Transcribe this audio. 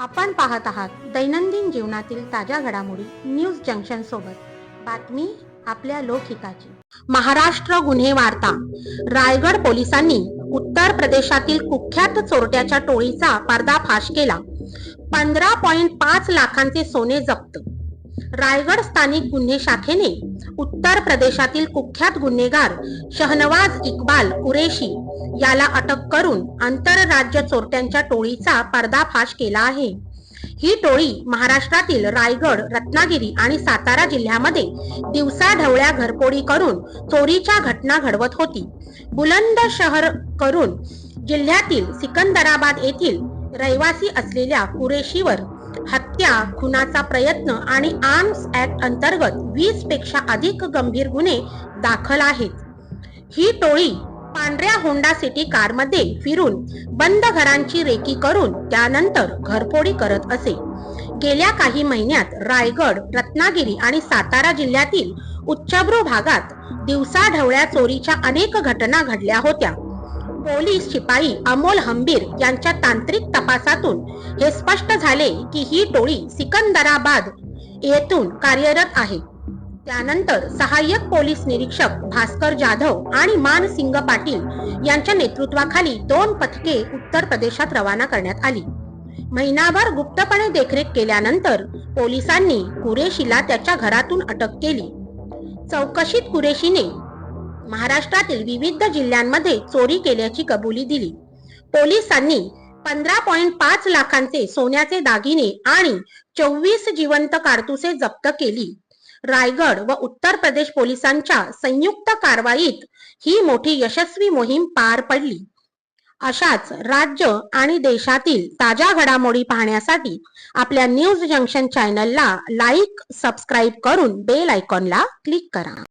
आपण पाहत आहात दैनंदिन जीवनातील ताज्या घडामोडी न्यूज जंक्शन सोबत. बातमी आपल्या लोकहिताची. महाराष्ट्र गुन्हे वार्ता. रायगड पोलिसांनी उत्तर प्रदेशातील कुख्यात चोरट्याच्या टोळीचा पर्दाफाश केला. पंधरा पॉइंट पाच लाखांचे सोने जप्त. रायगड स्थानिक गुन्हे शाखेने उत्तर प्रदेशातील कुख्यात गुन्हेगार शहनवाज इक्बाल कुरेशी याला अटक करून आंतरराज्य चोरट्यांच्या टोळीचा पर्दाफाश केला आहे. ही टोळी महाराष्ट्रातील रायगड रत्नागिरी आणि सातारा जिल्ह्यामध्ये दिवसाढवळ्या घरपोडी करून चोरीच्या घटना घडवत होती. बुलंद शहर करून जिल्ह्यातील सिकंदराबाद येथील रहिवासी असलेल्या कुरेशीवर हत्या खुनाचा प्रयत्न आणि आर्म्स ऍक्ट अंतर्गत वीसपेक्षा अधिक गंभीर गुन्हे दाखल आहेत. ही टोळी पांढऱ्या होंडा सिटी कारमध्ये फिरून बंद घरांची रेकी करून त्यानंतर घरफोडी करत असे. गेल्या काही महिन्यात रायगड रत्नागिरी आणि सातारा जिल्ह्यातील उच्चभ्रू भागात दिवसाढवळ्या चोरीच्या अनेक घटना घडल्या होत्या. पोलीस शिपाई अमोल हंबीर यांच्या तांत्रिक तपासातून हे स्पष्ट झाले की ही टोळी सिकंदराबाद येथून कार्यरत आहे. त्यानंतर सहाय्यक पोलीस निरीक्षक भास्कर जाधव आणि मानसिंग पाटील यांच्या नेतृत्वाखाली दोन पथके उत्तर प्रदेशात रवाना करण्यात आली. महिनाभर गुप्तपणे देखरेख केल्यानंतर पोलिसांनी कुरेशीला त्याच्या घरातून अटक केली. चौकशीत कुरेशीने महाराष्ट्रातील विविध जिल्ह्यांमध्ये चोरी केल्याची कबुली दिली. पोलिसांनी पंधरा पॉइंट पाच लाखांचे सोन्याचे दागिने आणि चोवीस जिवंत कारतुसे जप्त केली. रायगड व उत्तर प्रदेश पोलिसांच्या संयुक्त कारवाईत ही मोठी यशस्वी मोहीम पार पडली. अशाच राज्य आणि देशातील ताज्या घडामोडी पाहण्यासाठी आपल्या न्यूज जंक्शन चॅनलला लाईक सबस्क्राईब करून बेल आयकॉनला क्लिक करा.